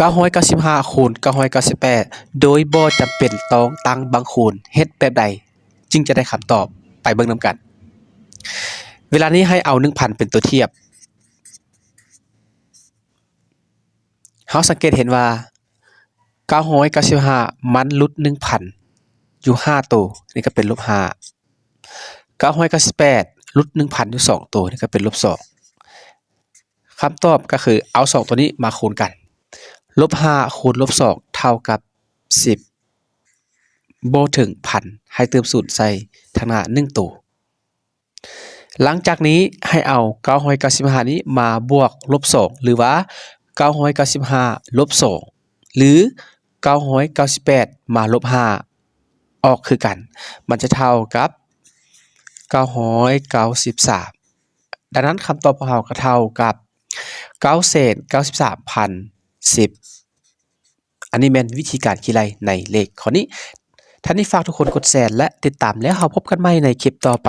995คูณ998 โดยบ่จำเป็นต้องตั้งบังคูณเฮ็ดแบบใด จึงจะได้คำตอบไปเบิ่งนำกัน เวลานี้ให้เอา 1,000 เป็นตัวเทียบเฮาสังเกตเห็นว่า 995 มันลุด 1,000 อยู่ 5 ตัว นี่ก็เป็นลบ 5 998หลุด 1,000 อยู่ 2 ตัว นี่ก็เป็นลบ 2คำตอบก็คือเอา 2 ตัวนี้มาคูณกัน ลบ5คูณลบ2เท่ากับ10บ่ถึงพันให้เติมศูนย์ใส่ทางหน้า1ตัวหลังจากนี้ให้เอา995นี้มาบวกลบ2หรือว่า995ลบ2หรือ998มาลบ5ออกคือกัน มันจะเท่ากับ993ดังนั้นคำตอบของเราก็เท่ากับ9เศษ93พัน 10 อันนี้แม่นวิธีการคิดไรในเลขข้อนี้ท่านนี้ฝากทุกคนกดแชร์และติดตามแล้วเราพบกันใหม่ในคลิปต่อไป